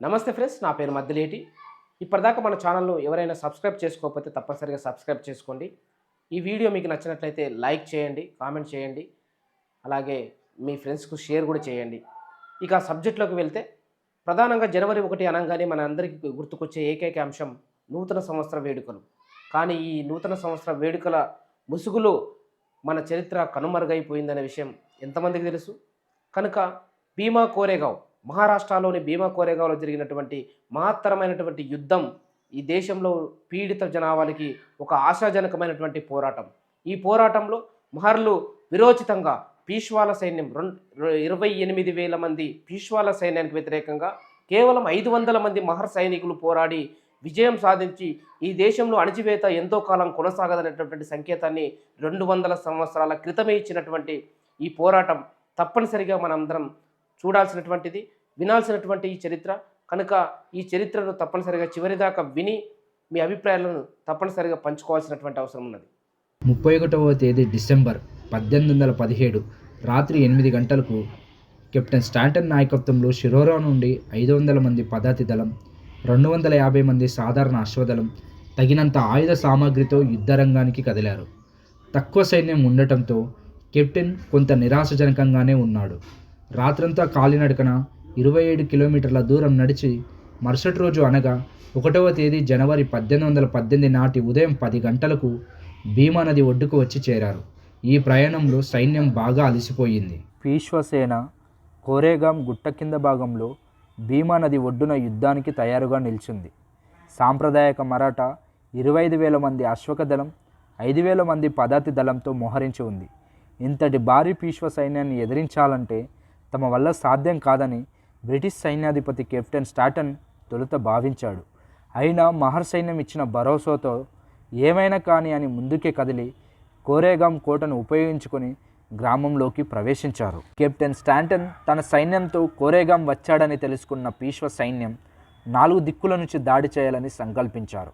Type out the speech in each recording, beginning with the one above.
నమస్తే ఫ్రెండ్స్ నా పేరు మద్దిలేటి. ఇప్పటిదాకా మన ఛానల్ను ఎవరైనా సబ్స్క్రైబ్ చేసుకోకపోతే తప్పనిసరిగా సబ్స్క్రైబ్ చేసుకోండి. ఈ వీడియో మీకు నచ్చినట్లయితే లైక్ చేయండి కామెంట్ చేయండి అలాగే మీ ఫ్రెండ్స్కు షేర్ కూడా చేయండి. ఇక సబ్జెక్ట్లోకి వెళ్తే ప్రధానంగా జనవరి ఒకటి అనగానే మన అందరికీ గుర్తుకొచ్చే ఏకైక అంశం నూతన సంవత్సర వేడుకలు. కానీ ఈ నూతన సంవత్సర వేడుకల ముసుగులో మన చరిత్ర కనుమరుగైపోయిందనే విషయం ఎంతమందికి తెలుసు? కనుక భీమా కోరేగావ్ మహారాష్ట్రలోని భీమా కోరేగావ్లో జరిగినటువంటి మహత్తరమైనటువంటి యుద్ధం ఈ దేశంలో పీడిత జనాభాలకి ఒక ఆశాజనకమైనటువంటి పోరాటం. ఈ పోరాటంలో మహర్లు విరోచితంగా పీష్వాల సైన్యం రెండు ఇరవై ఎనిమిది వేల మంది పీష్వాల సైన్యానికి వ్యతిరేకంగా కేవలం ఐదు వందల మంది మహర్ సైనికులు పోరాడి విజయం సాధించి ఈ దేశంలో అణచివేత ఎంతో కాలం కొనసాగదనేటటువంటి సంకేతాన్ని రెండు వందల సంవత్సరాల క్రితమే ఇచ్చినటువంటి ఈ పోరాటం తప్పనిసరిగా మనందరం చూడాల్సినటువంటిది వినాల్సినటువంటి ఈ చరిత్ర. కనుక ఈ చరిత్రను తప్పనిసరిగా చివరిదాకా విని మీ అభిప్రాయాలను తప్పనిసరిగా పంచుకోవాల్సినటువంటి అవసరం ఉన్నది. ముప్పై ఒకటవ తేదీ డిసెంబర్ పద్దెనిమిది వందల పదిహేడు రాత్రి ఎనిమిది గంటలకు కెప్టెన్ స్టాంటన్ నాయకత్వంలో షిరోరా నుండి ఐదు వందల మంది పదాతి దళం రెండు వందల యాభై మంది సాధారణ అశ్వదళం తగినంత ఆయుధ సామాగ్రితో యుద్ధరంగానికి కదిలారు. తక్కువ సైన్యం ఉండటంతో కెప్టెన్ కొంత నిరాశజనకంగానే ఉన్నాడు. రాత్రంతా కాలినడకన ఇరవై ఏడు కిలోమీటర్ల దూరం నడిచి మరుసటి రోజు అనగా ఒకటవ తేదీ జనవరి పద్దెనిమిది వందల పద్దెనిమిది నాటి ఉదయం పది గంటలకు భీమా నది ఒడ్డుకు వచ్చి చేరారు. ఈ ప్రయాణంలో సైన్యం బాగా అలసిపోయింది. పీశ్వసేన కోరేగాం గుట్ట కింద భాగంలో భీమా నది ఒడ్డున యుద్ధానికి తయారుగా నిలిచింది. సాంప్రదాయక మరాఠా ఇరవై ఐదు వేల మంది అశ్వక దళం ఐదు వేల మంది పదాతి దళంతో మోహరించి ఉంది. ఇంతటి భారీ పీష్వ సైన్యాన్ని ఎదిరించాలంటే తమ వల్ల సాధ్యం కాదని బ్రిటిష్ సైన్యాధిపతి కెప్టెన్ స్టాటన్ తొలుత భావించాడు. అయినా మహర్ సైన్యం ఇచ్చిన భరోసాతో ఏమైనా కానీ అని ముందుకే కదిలి కోరేగాం కోటను ఉపయోగించుకొని గ్రామంలోకి ప్రవేశించారు. కెప్టెన్ స్టాంటన్ తన సైన్యంతో కోరేగాం వచ్చాడని తెలుసుకున్న పీష్వ సైన్యం నాలుగు దిక్కుల నుంచి దాడి చేయాలని సంకల్పించారు.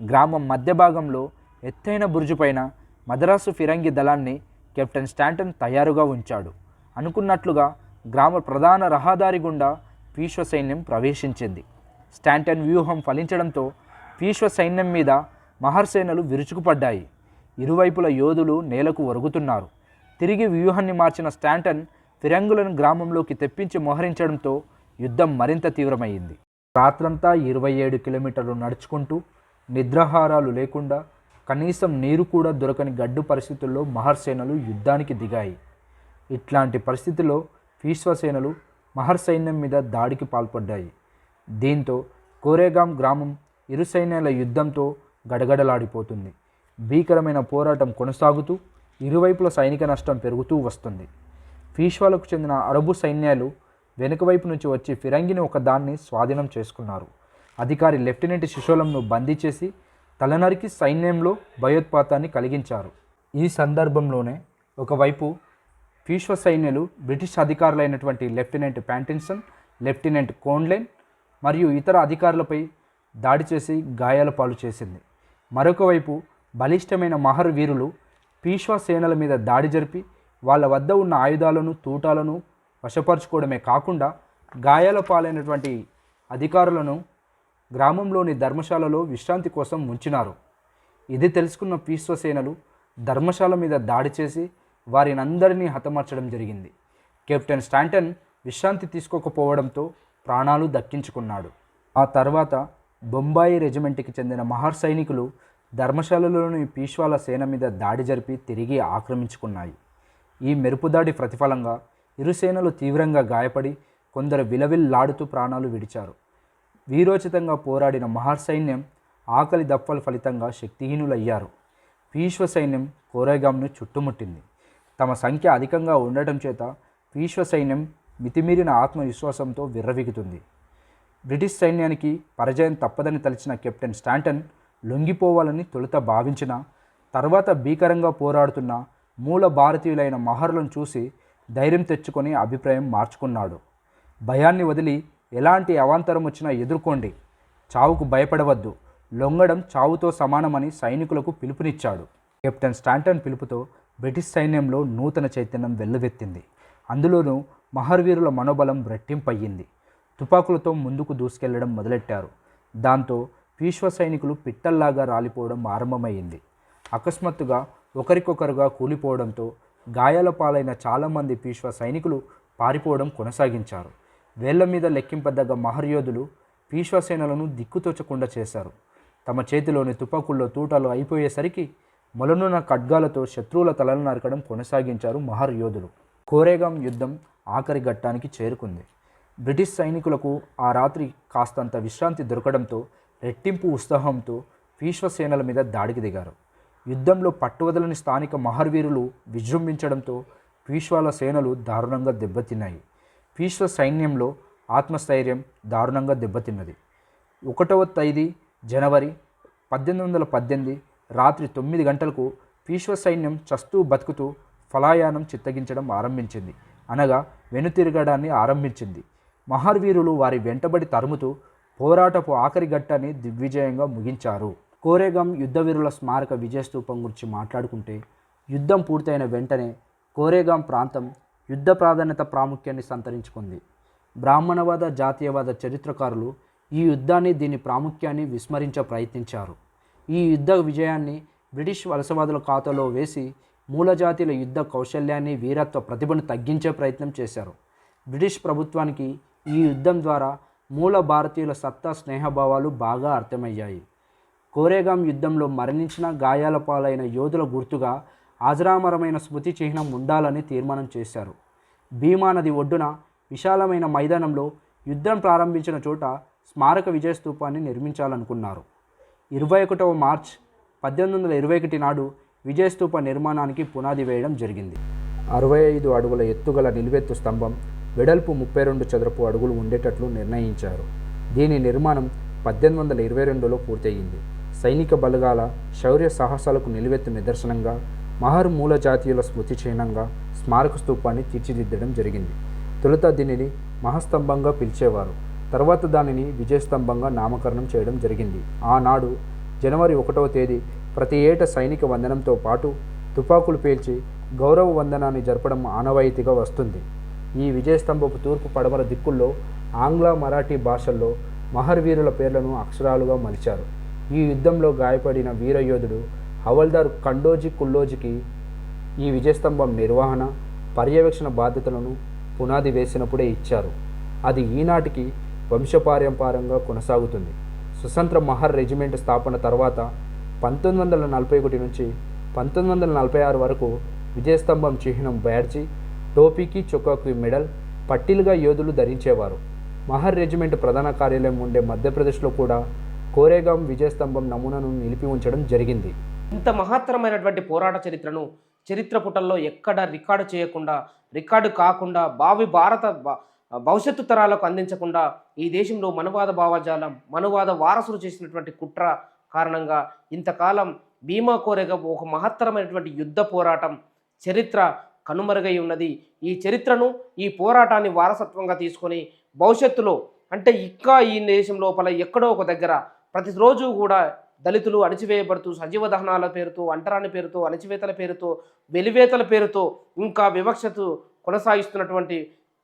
గ్రామం మధ్య భాగంలో ఎత్తైన బురుజుపైన మద్రాసు ఫిరంగి దళాన్ని కెప్టెన్ స్టాంటన్ తయారుగా ఉంచాడు. అనుకున్నట్లుగా గ్రామ ప్రధాన రహదారి గుండా పీశ్వ సైన్యం ప్రవేశించింది. స్టాంటన్ వ్యూహం ఫలించడంతో పీశ్వ సైన్యం మీద మహర్సేనలు విరుచుకుపడ్డాయి. ఇరువైపుల యోధులు నేలకు ఒరుగుతున్నారు. తిరిగి వ్యూహాన్ని మార్చిన స్టాంటన్ ఫిరంగులను గ్రామంలోకి తెప్పించి మోహరించడంతో యుద్ధం మరింత తీవ్రమైంది. రాత్రంతా ఇరవై ఏడు కిలోమీటర్లు నడుచుకుంటూ నిద్రాహారాలు లేకుండా కనీసం నీరు కూడా దొరకని గడ్డు పరిస్థితుల్లో మహర్సేనలు యుద్ధానికి దిగాయి. ఇట్లాంటి పరిస్థితిలో పీశ్వసేనలు మహర్ సైన్యం మీద దాడికి పాల్పడ్డాయి. దీంతో కోరేగాం గ్రామం ఇరు సైన్యాల యుద్ధంతో గడగడలాడిపోతుంది. భీకరమైన పోరాటం కొనసాగుతూ ఇరువైపుల సైనిక నష్టం పెరుగుతూ వస్తుంది. పీష్వాలకు చెందిన అరబు సైన్యాలు వెనుక వైపు నుంచి వచ్చి ఫిరంగిని ఒకదాన్ని స్వాధీనం చేసుకున్నారు. అధికారి లెఫ్టినెంట్ శిశోలంను బందీ చేసి తలనరికి సైన్యంలో భయోత్పాతాన్ని కలిగించారు. ఈ సందర్భంలోనే ఒకవైపు పీష్వ సైన్యులు బ్రిటిష్ అధికారులైనటువంటి లెఫ్టినెంట్ ప్యాంటిన్సన్ లెఫ్టినెంట్ కోన్లైన్ మరియు ఇతర అధికారులపై దాడి చేసి గాయాల పాలు చేసింది. మరొక వైపు బలిష్టమైన మహర్ వీరులు పీష్వా సేనల మీద దాడి జరిపి వాళ్ళ వద్ద ఉన్న ఆయుధాలను తూటాలను వశపరుచుకోవడమే కాకుండా గాయాల పాలైనటువంటి అధికారులను గ్రామంలోని ధర్మశాలలో విశ్రాంతి కోసం ఉంచినారు ఇది తెలుసుకున్న పీశ్వ సేనలు ధర్మశాల మీద దాడి చేసి వారినందరినీ హతమార్చడం జరిగింది. కెప్టెన్ స్టాంటన్ విశ్రాంతి తీసుకోకపోవడంతో ప్రాణాలు దక్కించుకున్నాడు. ఆ తర్వాత బొంబాయి రెజిమెంట్కి చెందిన మహర్ సైనికులు ధర్మశాలలోని పీష్వాల సేన మీద దాడి జరిపి తిరిగి ఆక్రమించుకున్నాయి. ఈ మెరుపుదాడి ప్రతిఫలంగా ఇరు సేనలు తీవ్రంగా గాయపడి కొందరు విలవిల్లాడుతూ ప్రాణాలు విడిచారు. వీరోచితంగా పోరాడిన మహర్ సైన్యం ఆకలి దప్పల ఫలితంగా శక్తిహీనులయ్యారు. పీష్వ సైన్యం కోరేగాంను చుట్టుముట్టింది. తమ సంఖ్య అధికంగా ఉండటం చేత పీష్వ సైన్యం మితిమీరిన ఆత్మవిశ్వాసంతో విర్రవిగుతుంది. బ్రిటిష్ సైన్యానికి పరాజయం తప్పదని తలిచిన కెప్టెన్ స్టాంటన్ లొంగిపోవాలని తొలుత భావించిన తర్వాత భీకరంగా పోరాడుతున్న మూల భారతీయులైన మహర్లను చూసి ధైర్యం తెచ్చుకొని అభిప్రాయం మార్చుకున్నాడు. భయాన్ని వదిలి ఎలాంటి అవాంతరం వచ్చినా ఎదుర్కోండి. చావుకు భయపడవద్దు. లొంగడం చావుతో సమానమని సైనికులకు పిలుపునిచ్చాడు. కెప్టెన్ స్టాంటన్ పిలుపుతో బ్రిటిష్ సైన్యంలో నూతన చైతన్యం వెల్లువెత్తింది. అందులోనూ మహర్వీరుల మనోబలం రెట్టింపయ్యింది. తుపాకులతో ముందుకు దూసుకెళ్ళడం మొదలెట్టారు. దాంతో పీశ్వ సైనికులు పిట్టల్లాగా రాలిపోవడం ఆరంభమైంది అకస్మాత్తుగా ఒకరికొకరుగా కూలిపోవడంతో గాయాల పాలైన చాలామంది పీష్వ సైనికులు పారిపోవడం కొనసాగించారు. వేళ్ళ మీద లెక్కింపదగ్గ మహర్యోధులు పీష్వసేనలను దిక్కుతోచకుండా చేశారు. తమ చేతిలోని తుపాకుల్లో తూటాలు అయిపోయేసరికి మొలనున్న ఖడ్గాలతో శత్రువుల తలలు నరకడం కొనసాగించారు మహర్యోధులు కోరేగాం యుద్ధం ఆఖరి ఘట్టానికి చేరుకుంది. బ్రిటిష్ సైనికులకు ఆ రాత్రి కాస్తంత విశ్రాంతి దొరకడంతో రెట్టింపు ఉత్సాహంతో విశ్వసేనల మీద దాడికి దిగారు. యుద్ధంలో పట్టువదలని స్థానిక మహర్వీరులు విజృంభించడంతో పీష్వాల సేనలు దారుణంగా దెబ్బతిన్నాయి. పీష్వ సైన్యంలో ఆత్మస్థైర్యం దారుణంగా దెబ్బతిన్నది. ఒకటవ తేదీ జనవరి పద్దెనిమిది వందల పద్దెనిమిది రాత్రి తొమ్మిది గంటలకు పీశ్వ సైన్యం చస్తూ బతుకుతూ ఫలాయానం చిత్తగించడం ఆరంభించింది. అనగా వెనుతిరగడాన్ని ఆరంభించింది. మహార్వీరులు వారి వెంటబడి తరుముతూ పోరాటపు ఆఖరి ఘట్టాన్ని దిగ్విజయంగా ముగించారు. కోరేగాం యుద్ధవీరుల స్మారక విజయస్తూపం గురించి మాట్లాడుకుంటే యుద్ధం పూర్తయిన వెంటనే కోరేగాం ప్రాంతం యుద్ధ ప్రాధాన్యత ప్రాముఖ్యాన్ని సంతరించుకుంది. బ్రాహ్మణవాద జాతీయవాద చరిత్రకారులు ఈ యుద్ధాన్ని దీని ప్రాముఖ్యాన్ని విస్మరించ ప్రయత్నించారు. ఈ యుద్ధ విజయాన్ని బ్రిటిష్ వలసవాదుల ఖాతాలో వేసి మూలజాతీయుల యుద్ధ కౌశల్యాన్ని వీరత్వ ప్రతిభను తగ్గించే ప్రయత్నం చేశారు. బ్రిటిష్ ప్రభుత్వానికి ఈ యుద్ధం ద్వారా మూల భారతీయుల సత్తా స్నేహభావాలు బాగా అర్థమయ్యాయి. కోరేగాం యుద్ధంలో మరణించిన గాయాల పాలైన యోధుల గుర్తుగా ఆజరామరమైన స్మృతి చిహ్నం ఉండాలని తీర్మానం చేశారు. భీమా నది ఒడ్డున విశాలమైన మైదానంలో యుద్ధం ప్రారంభించిన చోట స్మారక విజయస్తూపాన్ని నిర్మించాలనుకున్నారు. ఇరవై ఒకటవ మార్చ్ పద్దెనిమిది వందల ఇరవై ఒకటి నాడు విజయస్తూప నిర్మాణానికి పునాది వేయడం జరిగింది. అరవై ఐదు అడుగుల ఎత్తుగల నిలువెత్తు స్తంభం వెడల్పు ముప్పై రెండు చదరపు అడుగులు ఉండేటట్లు నిర్ణయించారు. దీని నిర్మాణం పద్దెనిమిది వందల ఇరవై రెండులో పూర్తయింది. సైనిక బలగాల శౌర్య సాహసాలకు నిలువెత్తు నిదర్శనంగా మహర్ మూల జాతీయుల స్మృతి చిహ్నంగా స్మారక స్తూపాన్ని తీర్చిదిద్దడం జరిగింది. తొలుత దీనిని మహాస్తంభంగా పిలిచేవారు. తర్వాత దానిని విజయస్తంభంగా నామకరణం చేయడం జరిగింది. ఆనాడు జనవరి ఒకటవ తేదీ ప్రతి ఏటా సైనిక వందనంతో పాటు తుపాకులు పేల్చి గౌరవ వందనాన్ని జరపడం ఆనవాయితీగా వస్తుంది. ఈ విజయస్తంభపు తూర్పు పడమర దిక్కుల్లో ఆంగ్ల మరాఠీ భాషల్లో మహర్వీరుల పేర్లను అక్షరాలుగా మలిచారు. ఈ యుద్ధంలో గాయపడిన వీరయోధుడు హవల్దార్ కండోజీ కుల్లోజికి ఈ విజయస్తంభం నిర్వహణ పర్యవేక్షణ బాధ్యతలను పునాది వేసినప్పుడే ఇచ్చారు. అది ఈనాటికి వంశపారంపారంగా కొనసాగుతుంది. స్వతంత్ర మహర్ రెజిమెంట్ స్థాపన తర్వాత పంతొమ్మిది వందల నలభై ఒకటి నుంచి పంతొమ్మిది వందల నలభై ఆరు వరకు విజయస్తంభం చిహ్నం బ్యాడ్జీ టోపీకి చొక్కాకి మెడల్ పట్టీలుగా యోధులు ధరించేవారు. మహర్ రెజిమెంట్ ప్రధాన కార్యాలయం ఉండే మధ్యప్రదేశ్లో కూడా కోరేగాం విజయస్తంభం నమూనాను నిలిపి ఉంచడం జరిగింది. ఇంత మహత్తరమైనటువంటి పోరాట చరిత్రను చరిత్ర పుటల్లో ఎక్కడ రికార్డు చేయకుండా రికార్డు కాకుండా భావి భారత భవిష్యత్తు తరాలకు అందించకుండా ఈ దేశంలో మనువాద భావజాలం మనువాద వారసులు చేసినటువంటి కుట్ర కారణంగా ఇంతకాలం భీమా కోరేగా ఒక మహత్తరమైనటువంటి యుద్ధ పోరాటం చరిత్ర కనుమరుగై ఉన్నది. ఈ చరిత్రను ఈ పోరాటాన్ని వారసత్వంగా తీసుకొని భవిష్యత్తులో అంటే ఇంకా ఈ దేశం లోపల ఎక్కడో ఒక దగ్గర ప్రతిరోజు కూడా దళితులు అణచివేయబడుతూ సజీవ దహనాల పేరుతో అంటరాని పేరుతో అణచివేతల పేరుతో వెలివేతల పేరుతో ఇంకా వివక్షతు కొనసాగిస్తున్నటువంటి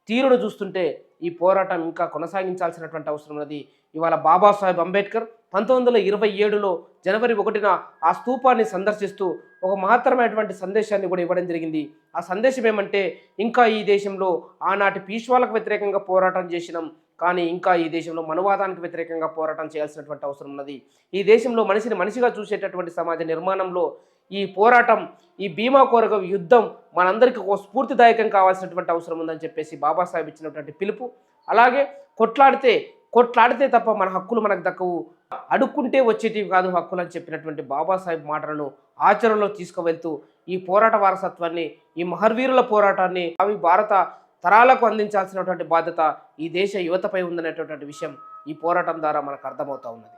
తీరును చూస్తుంటే ఈ పోరాటం ఇంకా కొనసాగించాల్సినటువంటి అవసరం ఉన్నది. ఇవాళ బాబాసాహెబ్ అంబేద్కర్ పంతొమ్మిది వందల ఇరవై ఏడులో జనవరి ఒకటిన ఆ స్తూపాన్ని సందర్శిస్తూ ఒక మహత్తరమైనటువంటి సందేశాన్ని కూడా ఇవ్వడం జరిగింది. ఆ సందేశం ఏమంటే ఇంకా ఈ దేశంలో ఆనాటి పీష్వాలకు వ్యతిరేకంగా పోరాటం చేసినాం కానీ ఇంకా ఈ దేశంలో మనువాదానికి వ్యతిరేకంగా పోరాటం చేయాల్సినటువంటి అవసరం ఉన్నది. ఈ దేశంలో మనిషిని మనిషిగా చూసేటటువంటి సమాజ నిర్మాణంలో ఈ పోరాటం ఈ భీమా కోరక యుద్ధం మనందరికీ ఒక స్ఫూర్తిదాయకం కావాల్సినటువంటి అవసరం ఉందని చెప్పేసి బాబాసాహెబ్ ఇచ్చినటువంటి పిలుపు. అలాగే కొట్లాడితే కొట్లాడితే తప్ప మన హక్కులు మనకు దక్కవు. అడుక్కుంటే వచ్చేటివి కాదు హక్కులు అని చెప్పినటువంటి బాబాసాహెబ్ మాటలను ఆచరణలో తీసుకువెళ్తూ ఈ పోరాట వారసత్వాన్ని ఈ మహర్వీరుల పోరాటాన్ని అవి భారత తరాలకు అందించాల్సినటువంటి బాధ్యత ఈ దేశ యువతపై ఉందనేటటువంటి విషయం ఈ పోరాటం ద్వారా మనకు అర్థమవుతా ఉన్నది.